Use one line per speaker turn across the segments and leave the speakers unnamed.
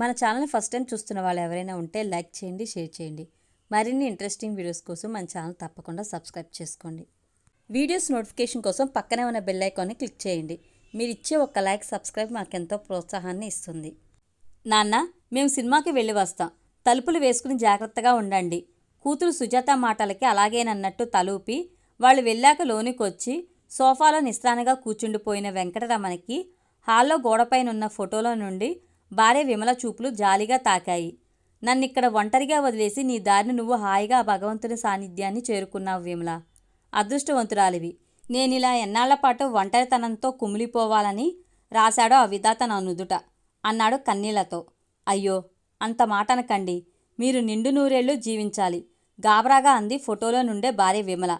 మన channel first time చూస్తున్న వాళ్ళు ఎవరైనా ఉంటే లైక్ చేయండి షేర్ చేయండి. మరిన్ని ఇంట్రెస్టింగ్ వీడియోస్ కోసం మన ఛానల్ తప్పకుండా సబ్స్క్రైబ్ చేసుకోండి. వీడియోస్ నోటిఫికేషన్ కోసం పక్కనే ఉన్న బెల్ ఐకాన్ని క్లిక్ చేయండి. మీరు ఇచ్చే ఒక లైక్ సబ్స్క్రైబ్ మాకెంతో ప్రోత్సాహాన్ని ఇస్తుంది. నాన్న మేము సినిమాకి వెళ్ళి వస్తాం. తలుపులు వేసుకుని జాగ్రత్తగా ఉండండి. కూతురు సుజాత మాటలకి అలాగేనన్నట్టు తలూపి వాళ్ళు వెళ్ళాక లోనికి వచ్చి సోఫాలో నిస్త్రానిగా కూర్చుండిపోయిన వెంకటరమణకి హాల్లో గోడపైన ఉన్న ఫోటోలో నుండి భార్య విమల చూపులు జాలిగా తాకాయి. నన్నిక్కడ ఒంటరిగా వదిలేసి నీ దారిని నువ్వు హాయిగా ఆ భగవంతుని సాన్నిధ్యాన్ని చేరుకున్నావు విమల. అదృష్టవంతురాలివి. నేనిలా ఎన్నాళ్ళ పాటు ఒంటరితనంతో కుమిలిపోవాలని రాశాడో ఆ విధాత నా నుదుట అన్నాడు కన్నీళ్ళతో. అయ్యో అంత మాటనకండి. మీరు నిండు నూరేళ్ళు జీవించాలి. గాబరాగా అంది ఫోటోలో నుండే భార్య విమల.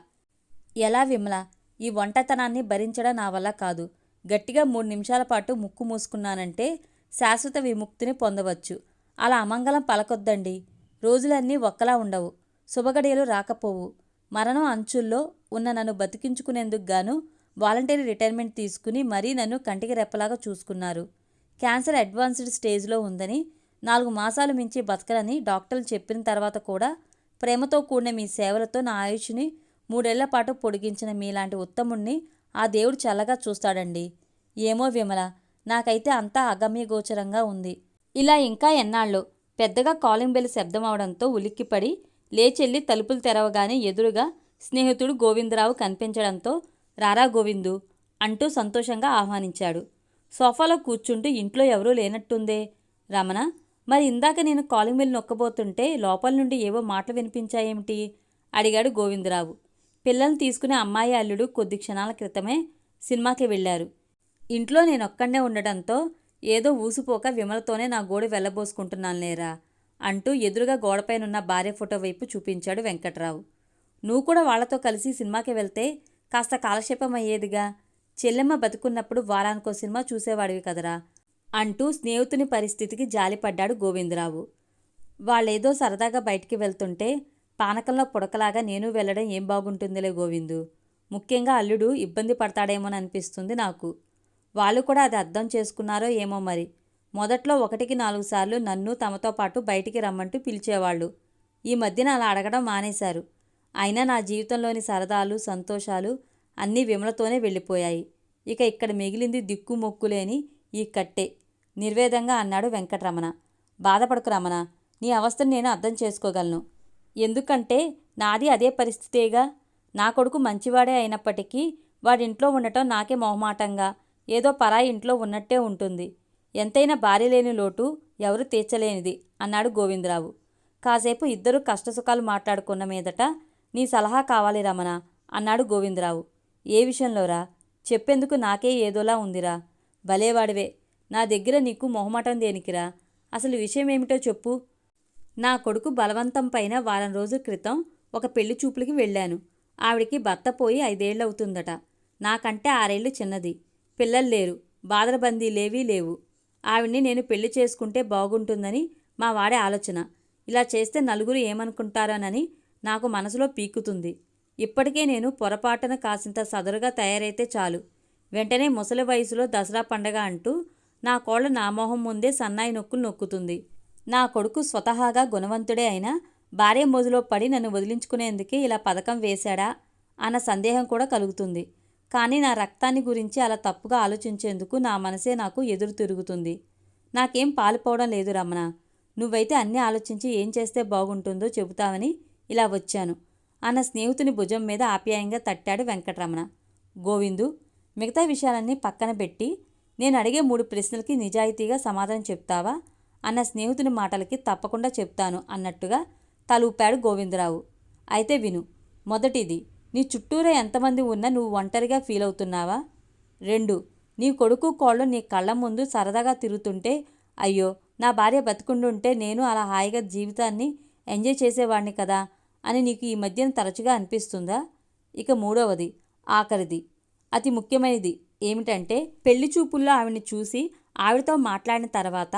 ఎలా విమల? ఈ వంటతనాన్ని భరించడం నా వల్ల కాదు. గట్టిగా మూడు నిమిషాల పాటు ముక్కు మూసుకున్నానంటే శాశ్వత విముక్తిని పొందవచ్చు. అలా అమంగళం పలకొద్దండి. రోజులన్నీ ఒక్కలా ఉండవు. శుభగడియలు రాకపోవు. మరణం అంచుల్లో ఉన్న నన్ను బతికించుకునేందుకు గాను వాలంటరీ రిటైర్మెంట్ తీసుకుని మరీ నన్ను కంటికి రెప్పలాగా చూసుకున్నారు. క్యాన్సర్ అడ్వాన్స్డ్ స్టేజ్లో ఉందని నాలుగు మాసాలు మించి బతకరని డాక్టర్లు చెప్పిన తర్వాత కూడా ప్రేమతో కూడిన మీ సేవలతో నా ఆయుష్ని మూడేళ్ళ పాటు పొడిగించిన మీలాంటి ఉత్తముణ్ణి ఆ దేవుడు చల్లగా చూస్తాడండి. ఏమో విమల నాకైతే అంతా అగమ్యగోచరంగా ఉంది. ఇలా ఇంకా ఎన్నాళ్ళు? పెద్దగా కాలింగ్ బెల్ శబ్దం అవడంతో ఉలిక్కిపడి లేచెల్లి తలుపులు తెరవగానే ఎదురుగా స్నేహితుడు గోవిందరావు కనిపించడంతో రారా గోవిందు అంటూ సంతోషంగా ఆహ్వానించాడు. సోఫాలో కూర్చుంటూ ఇంట్లో ఎవరూ లేనట్టుందే? రమణ మరి ఇందాక నేను కాలింగ్ బెల్ నొక్కబోతుంటే లోపల నుండి ఏవో మాటలు వినిపించాయేమిటి? అడిగాడు గోవిందరావు. పిల్లల్ని తీసుకునే అమ్మాయి అల్లుడు కొద్ది క్షణాల క్రితమే సినిమాకి వెళ్ళారు. ఇంట్లో నేనొక్కడే ఉండడంతో ఏదో ఊసిపోక విమలతోనే నా గోడు వెళ్ళబోసుకుంటున్నాను లేరా? అంటూ ఎదురుగా గోడపైనున్న భార్య ఫోటో వైపు చూపించాడు వెంకట్రావు. నువ్వు కూడా వాళ్ళతో కలిసి సినిమాకి వెళ్తే కాస్త కాలక్షేపం అయ్యేదిగా? చెల్లెమ్మ బతుకున్నప్పుడు వారానికో సినిమా చూసేవాడివి కదరా? అంటూ స్నేహితుని పరిస్థితికి జాలిపడ్డాడు గోవిందరావు. వాళ్ళేదో సరదాగా బయటికి వెళ్తుంటే పానకంలో పుడకలాగా నేను వెళ్ళడం ఏం బాగుంటుందిలే గోవిందు. ముఖ్యంగా అల్లుడు ఇబ్బంది పడతాడేమోననిపిస్తుంది నాకు. వాళ్ళు కూడా అది అర్థం చేసుకున్నారో ఏమో మరి. మొదట్లో ఒకటికి నాలుగు సార్లు నన్ను తమతో పాటు బయటికి రమ్మంటూ పిలిచేవాళ్ళు. ఈ మధ్యన అలా అడగడం మానేశారు. అయినా నా జీవితంలోని సరదాలు సంతోషాలు అన్నీ విమలతోనే వెళ్ళిపోయాయి. ఇక ఇక్కడ మిగిలింది దిక్కు మొక్కులేని ఈ కట్టే. నిర్వేదంగా అన్నాడు వెంకటరమణ. బాధపడకు రమణ నీ అవస్థను నేను అర్థం చేసుకోగలను. ఎందుకంటే నాది అదే పరిస్థితేగా. నా కొడుకు మంచివాడే అయినప్పటికీ వాడింట్లో ఉండటం నాకే మొహమాటంగా. ఏదో పరాయి ఇంట్లో ఉన్నట్టే ఉంటుంది. ఎంతైనా భార్య లేని లోటు ఎవరు తీర్చలేనిది అన్నాడు గోవిందరావు. కాసేపు ఇద్దరు కష్టసుఖాలు మాట్లాడుకున్న మీదట నీ సలహా కావాలి రమణ అన్నాడు గోవిందరావు. ఏ విషయంలోరా? చెప్పేందుకు నాకే ఏదోలా ఉందిరా. భలేవాడివే. నా దగ్గర నీకు మొహమాటం దేనికిరా? అసలు విషయం ఏమిటో చెప్పు. నా కొడుకు బలవంతం పైన వారం రోజుల క్రితం ఒక పెళ్ళి చూపులకి వెళ్ళాను. ఆవిడికి భర్త పోయి ఐదేళ్ళవుతుందట నాకంటే ఆరేళ్ళు చిన్నది. పిల్లలు లేరు. బాధరబందీ లేవీ లేవు. ఆవిడ్ని నేను పెళ్ళి చేసుకుంటే బాగుంటుందని మా వాడే ఆలోచన. ఇలా చేస్తే నలుగురు ఏమనుకుంటారోనని నాకు మనసులో పీకుతుంది ఇప్పటికే నేను పొరపాటున కాసింత సదరుగా తయారైతే చాలు. వెంటనే ముసలి వయసులో దసరా పండగ అంటూ నా కోళ్ళ నా మొహం ముందే సన్నాయి నొక్కులు నొక్కుతుంది. నా కొడుకు స్వతహాగా గుణవంతుడే అయినా భార్య మోజులో పడి నన్ను వదిలించుకునేందుకే ఇలా పథకం వేశాడా? అన్న సందేహం కూడా కలుగుతుంది. కానీ నా రక్తాన్ని గురించి అలా తప్పుగా ఆలోచించేందుకు నా మనసే నాకు ఎదురు తిరుగుతుంది. నాకేం పాలుపోవడం లేదు రమణ. నువ్వైతే అన్నీ ఆలోచించి ఏం చేస్తే బాగుంటుందో చెబుతావని ఇలా వచ్చాను. అన్న స్నేహితుని భుజం మీద ఆప్యాయంగా తట్టాడు వెంకటరమణ. గోవిందు మిగతా విషయాలన్నీ పక్కన పెట్టి నేను అడిగే మూడు ప్రశ్నలకి నిజాయితీగా సమాధానం చెప్తావా? అన్న స్నేహితుని మాటలకి తప్పకుండా చెప్తాను అన్నట్టుగా తలూపాడు గోవిందరావు. అయితే విను మొదటిది నీ చుట్టూరా ఎంతమంది ఉన్నా నువ్వు ఒంటరిగా ఫీల్ అవుతున్నావా? రెండు నీ కొడుకు కోళ్ళు నీ కళ్ళ ముందు సరదాగా తిరుగుతుంటే అయ్యో నా భార్య బతుకుండుంటే నేను అలా హాయిగా జీవితాన్ని ఎంజాయ్ చేసేవాడిని కదా అని నీకు ఈ మధ్యన తరచుగా అనిపిస్తుందా? ఇక మూడవది ఆఖరిది. అతి ముఖ్యమైనది ఏమిటంటే పెళ్ళి చూపుల్లో ఆవిడని చూసి ఆవిడతో మాట్లాడిన తర్వాత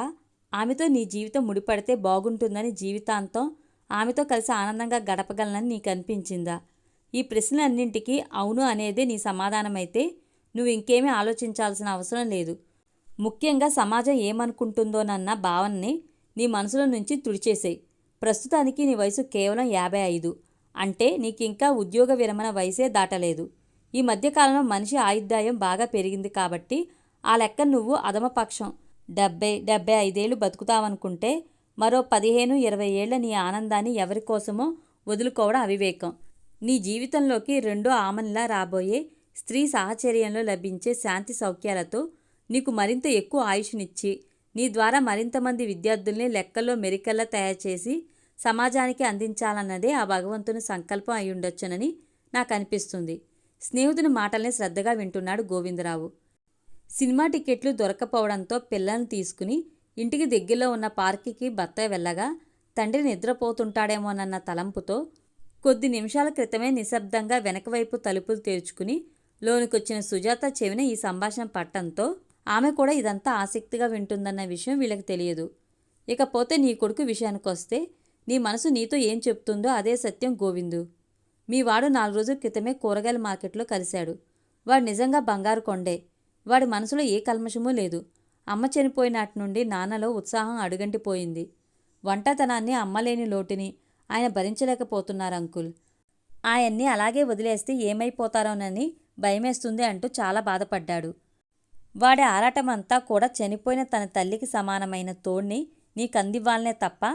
ఆమెతో నీ జీవితం ముడిపడితే బాగుంటుందని జీవితాంతం ఆమెతో కలిసి ఆనందంగా గడపగలనని నీకు అనిపించిందా ఈ ప్రశ్నలన్నింటికీ అవును అనేదే నీ సమాధానమైతే నువ్వు ఇంకేమీ ఆలోచించాల్సిన అవసరం లేదు. ముఖ్యంగా సమాజం ఏమనుకుంటుందోనన్న భావనని నీ మనసులో నుంచి తుడిచేసేయి. ప్రస్తుతానికి నీ వయసు కేవలం యాభై ఐదు. అంటే నీకింకా ఉద్యోగ విరమణ వయసే దాటలేదు. ఈ మధ్యకాలంలో మనిషి ఆయుర్దాయం బాగా పెరిగింది కాబట్టి ఆ లెక్క నువ్వు అధమపక్షం డెబ్బై డెబ్బై ఐదేళ్ళు బతుకుతావనుకుంటే మరో పదిహేను ఇరవై ఏళ్ళ నీ ఆనందాన్ని ఎవరి కోసమో వదులుకోవడం అవివేకం. నీ జీవితంలోకి రెండో ఆమనిలా రాబోయే స్త్రీ సాహచర్యంలో లభించే శాంతి సౌఖ్యాలతో నీకు మరింత ఎక్కువ ఆయుష్నిచ్చి నీ ద్వారా మరింత మంది విద్యార్థుల్ని లెక్కల్లో మెరికల్లా తయారు చేసి సమాజానికి అందించాలన్నదే ఆ భగవంతుని సంకల్పం అయి ఉండొచ్చునని నాకు అనిపిస్తుంది. స్నేహితుని మాటల్ని శ్రద్ధగా వింటున్నాడు గోవిందరావు. సినిమా టికెట్లు దొరకపోవడంతో పిల్లల్ని తీసుకుని ఇంటికి దగ్గరలో ఉన్న పార్కుకి భర్త వెళ్ళగా తండ్రి నిద్రపోతుంటాడేమోనన్న తలంపుతో కొద్ది నిమిషాల క్రితమే నిశ్శబ్దంగా వెనకవైపు తలుపులు తెరుచుకుని లోనికొచ్చిన సుజాత చెవిన ఈ సంభాషణ పట్టంతో ఆమె కూడా ఇదంతా ఆసక్తిగా వింటుందన్న విషయం వీళ్ళకి తెలియదు. ఇకపోతే నీ కొడుకు విషయానికొస్తే నీ మనసు నీతో ఏం చెప్తుందో అదే సత్యం గోవిందు. మీ వాడు నాలుగు రోజుల క్రితమే కూరగాయల మార్కెట్లో కలిశాడు. వాడు నిజంగా బంగారు కొండే. వాడి మనసులో ఏ కల్మషమూ లేదు. అమ్మ చనిపోయినాటి నుండి నాన్నలో ఉత్సాహం అడుగంటిపోయింది. వంటతనాన్ని అమ్మలేని లోటుని ఆయన భరించలేకపోతున్నారు అంకుల్. ఆయన్ని అలాగే వదిలేస్తే ఏమైపోతారోనని భయమేస్తుంది అంటూ చాలా బాధపడ్డాడు. వాడి ఆరాటమంతా కూడా చనిపోయిన తన తల్లికి సమానమైన తోడ్ని నీకందివ్వాలనే తప్ప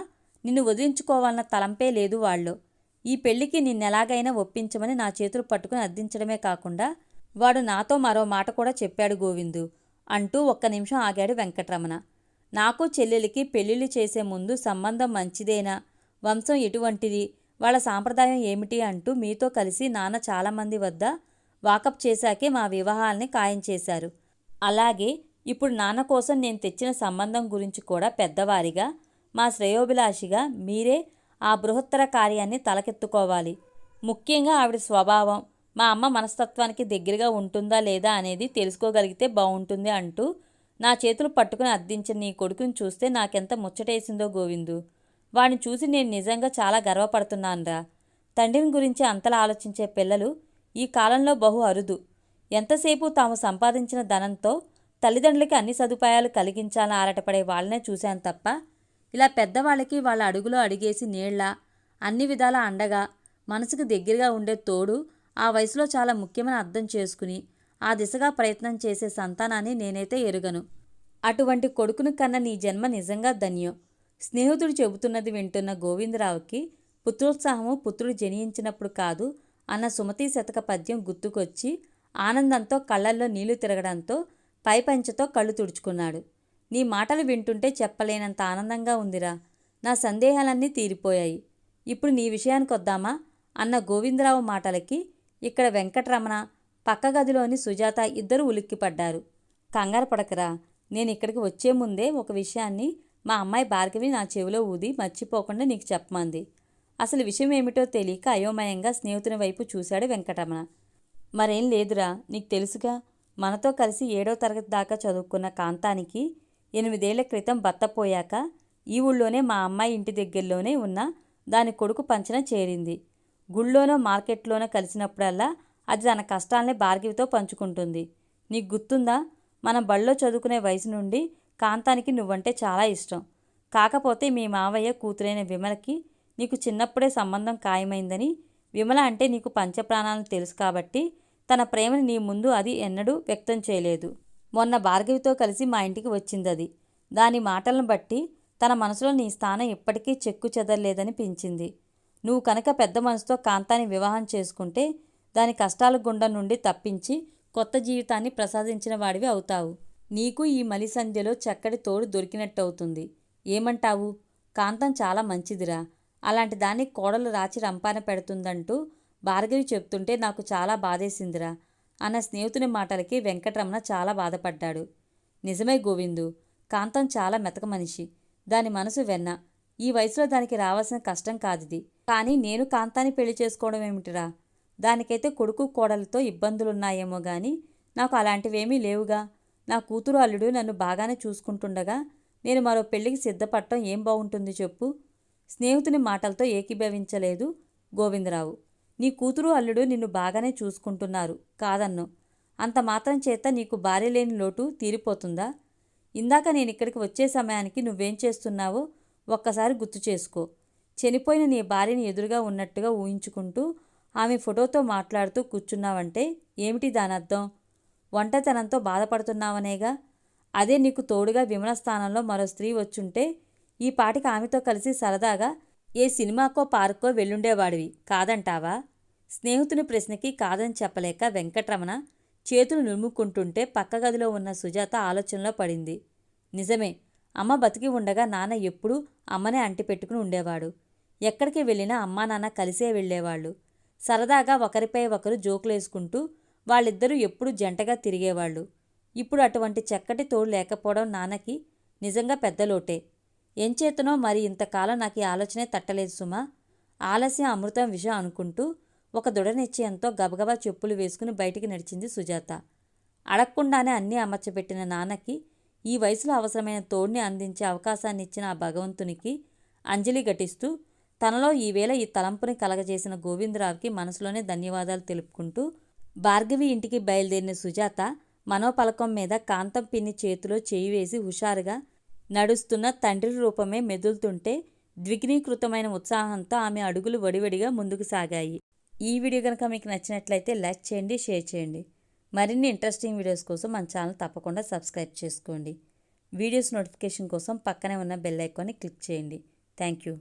నిన్ను వదిలించుకోవాలన్న తలంపే లేదు వాళ్ళు. ఈ పెళ్ళికి నిన్నెలాగైనా ఒప్పించమని నా చేతులు పట్టుకుని అర్థించడమే కాకుండా వాడు నాతో మరో మాట కూడా చెప్పాడు గోవిందు అంటూ ఒక్క నిమిషం ఆగాడు వెంకట్రమణ. నాకు చెల్లెలికి పెళ్ళిళ్ళు చేసే ముందు సంబంధం మంచిదేనా? వంశం ఎటువంటిది? వాళ్ళ సాంప్రదాయం ఏమిటి అంటూ మీతో కలిసి నాన్న చాలామంది వద్ద వాకప్ చేశాకే మా వివాహాల్ని ఖాయం చేశారు. అలాగే ఇప్పుడు నాన్న కోసం నేను తెచ్చిన సంబంధం గురించి కూడా పెద్దవారిగా మా శ్రేయోభిలాషిగా మీరే ఆ బృహత్తర కార్యాన్ని తలకెత్తుకోవాలి. ముఖ్యంగా ఆవిడ స్వభావం మా అమ్మ మనస్తత్వానికి దగ్గరగా ఉంటుందా లేదా అనేది తెలుసుకోగలిగితే బాగుంటుంది అంటూ నా చేతులు పట్టుకుని అద్దించిన నీ కొడుకుని చూస్తే నాకెంత ముచ్చటేసిందో గోవిందు. వాడిని చూసి నేను నిజంగా చాలా గర్వపడుతున్నానురా. తండ్రిని గురించి అంతలా ఆలోచించే పిల్లలు ఈ కాలంలో బహు అరుదు. ఎంతసేపు తాము సంపాదించిన ధనంతో తల్లిదండ్రులకి అన్ని సదుపాయాలు కలిగించాలని ఆరాటపడే వాళ్ళనే చూశాను తప్ప ఇలా పెద్దవాళ్ళకి వాళ్ళ అడుగులో అడిగేసి నీళ్ళ అన్ని విధాల అండగా మనసుకు దగ్గరగా ఉండే తోడు ఆ వయసులో చాలా ముఖ్యమని అర్థం చేసుకుని ఆ దిశగా ప్రయత్నం చేసే సంతానాన్ని నేనైతే ఎరుగను. అటువంటి కొడుకును కన్న నీ జన్మ నిజంగా ధన్యం. స్నేహితుడు చెబుతున్నది వింటున్న గోవిందరావుకి పుత్రోత్సాహము పుత్రుడు జనించినప్పుడు కాదు అన్న సుమతి శతక పద్యం గుర్తుకొచ్చి ఆనందంతో కళ్ళల్లో నీళ్ళు తిరగడంతో పైపంచతో కళ్ళు తుడుచుకున్నాడు. నీ మాటలు వింటుంటే చెప్పలేనంత ఆనందంగా ఉందిరా. నా సందేహాలన్నీ తీరిపోయాయి. ఇప్పుడు నీ విషయానికి వద్దామా అన్న గోవిందరావు మాటలకి ఇక్కడ వెంకటరమణ పక్క గదిలోని సుజాత ఇద్దరు ఉలిక్కిపడ్డారు. కంగారు పడకరా. నేను ఇక్కడికి వచ్చే ముందే ఒక విషయాన్ని మా అమ్మాయి భార్గవి నా చెవిలో ఊది మర్చిపోకుండా నీకు చెప్పమంది. అసలు విషయం ఏమిటో తెలియక అయోమయంగా స్నేహితుని వైపు చూశాడు వెంకటరమణ. మరేం లేదురా నీకు తెలుసుగా మనతో కలిసి ఏడో తరగతి దాకా చదువుకున్న కాంతానికి ఎనిమిదేళ్ళ క్రితం భర్త పోయాక ఈ ఊళ్ళోనే మా అమ్మాయి ఇంటి దగ్గరలోనే ఉన్న దాని కొడుకు పంచన చేరింది. గుళ్ళోనో మార్కెట్లోనో కలిసినప్పుడల్లా అది తన కష్టాల్ని భార్గవితో పంచుకుంటుంది. నీకు గుర్తుందా మనం బళ్ళో చదువుకునే వయసు నుండి కాంతానికి నువ్వంటే చాలా ఇష్టం. కాకపోతే మీ మావయ్య కూతురైన విమలకి నీకు చిన్నప్పుడే సంబంధం ఖాయమైందని విమల అంటే నీకు పంచప్రాణాలను తెలుసు కాబట్టి తన ప్రేమని నీ ముందు అది ఎన్నడూ వ్యక్తం చేయలేదు. మొన్న భార్గవితో కలిసి మా ఇంటికి వచ్చింది అది దాని మాటలను బట్టి తన మనసులో నీ స్థానం ఇప్పటికీ చెక్కు చెదరలేదని పెంచింది. నువ్వు కనుక పెద్ద మనసుతో కాంతాన్ని వివాహం చేసుకుంటే దాని కష్టాల గుండం నుండి తప్పించి కొత్త జీవితాన్ని ప్రసాదించిన వాడివి అవుతావు. నీకు ఈ మలి సంధ్యలో చక్కటి తోడు దొరికినట్టు అవుతుంది ఏమంటావు? కాంతం చాలా మంచిదిరా. అలాంటి దాన్ని కోడలు రాచి రంపాన పెడుతుందంటూ భార్గవి చెప్తుంటే నాకు చాలా బాధేసిందిరా. అన్న స్నేహితుని మాటలకి వెంకటరమణ చాలా బాధపడ్డాడు. నిజమే గోవిందు కాంతం చాలా మెతక మనిషి. దాని మనసు వెన్న. ఈ వయసులో దానికి రావాల్సిన కష్టం కాదిది. కానీ నేను కాంతాన్ని పెళ్ళి చేసుకోవడం ఏమిటిరా? దానికైతే కొడుకు కోడలతో ఇబ్బందులున్నాయేమో గాని నాకు అలాంటివేమీ లేవుగా. నా కూతురు అల్లుడు నన్ను బాగానే చూసుకుంటుండగా నేను మరో పెళ్ళికి సిద్ధపడటం ఏం బాగుంటుంది చెప్పు? స్నేహితుని మాటలతో ఏకీభవించలేదు గోవిందరావు. నీ కూతురు అల్లుడు నిన్ను బాగానే చూసుకుంటున్నారు కాదన్ను. అంత మాత్రం చేత నీకు భార్య లేని లోటు తీరిపోతుందా? ఇందాక నేను ఇక్కడికి వచ్చే సమయానికి నువ్వేం చేస్తున్నావో ఒక్కసారి గుర్తు చేసుకో. చనిపోయిన నీ భార్యని ఎదురుగా ఉన్నట్టుగా ఊహించుకుంటూ ఆమె ఫోటోతో మాట్లాడుతూ కూర్చున్నావంటే ఏమిటి దానర్థం? ఒంటతనంతో బాధపడుతున్నావనేగా? అదే నీకు తోడుగా విమల స్థానంలో మరో స్త్రీ వచ్చుంటే ఈ పాటికి ఆమెతో కలిసి సరదాగా ఏ సినిమాకో పార్కో వెళ్ళుండేవాడివి కాదంటావా? స్నేహితుని ప్రశ్నకి కాదని చెప్పలేక వెంకటరమణ చేతులు నులుముకుంటుంటే పక్క గదిలో ఉన్న సుజాత ఆలోచనలో పడింది. నిజమే అమ్మ బతికి ఉండగా నాన్న ఎప్పుడూ అమ్మనే అంటిపెట్టుకుని ఉండేవాడు. ఎక్కడికి వెళ్ళినా అమ్మా నాన్న కలిసే వెళ్ళేవాళ్ళు. సరదాగా ఒకరిపై ఒకరు జోకులేసుకుంటూ వాళ్ళిద్దరూ ఎప్పుడూ జంటగా తిరిగేవాళ్ళు. ఇప్పుడు అటువంటి చక్కటి తోడు లేకపోవడం నాన్నకి నిజంగా పెద్ద లోటే. ఎంచేతనో మరి ఇంతకాలం నాకు ఈ ఆలోచనే తట్టలేదు సుమా. ఆలస్యం అమృతం విషయం అనుకుంటూ ఒక దృఢ నిశ్చయంతో గబగబా చెప్పులు వేసుకుని బయటికి నడిచింది సుజాత. అడగకుండానే అన్నీ అమర్చబెట్టిన నాన్నకి ఈ వయసులో అవసరమైన తోడ్ని అందించే అవకాశాన్ని ఇచ్చిన ఆ భగవంతునికి అంజలి ఘటిస్తూ తనలో ఈవేళ ఈ తలంపుని కలగజేసిన గోవిందరావుకి మనసులోనే ధన్యవాదాలు తెలుపుకుంటూ భార్గవి ఇంటికి బయలుదేరిన సుజాత మనోపలకం మీద కాంతం పిన్ని చేతిలో చేయి వేసి హుషారుగా నడుస్తున్న తండ్రి రూపమే మెదులుతుంటే ద్విగ్నీకృతమైన ఉత్సాహంతో ఆమె అడుగులు వడివడిగా ముందుకు సాగాయి. ఈ వీడియో కనుక మీకు నచ్చినట్లయితే లైక్ చేయండి షేర్ చేయండి. మరిన్ని ఇంట్రెస్టింగ్ వీడియోస్ కోసం మన ఛానల్ తప్పకుండా సబ్స్క్రైబ్ చేసుకోండి. వీడియోస్ నోటిఫికేషన్ కోసం పక్కనే ఉన్న బెల్ ఐకాన్ని క్లిక్ చేయండి. Thank you.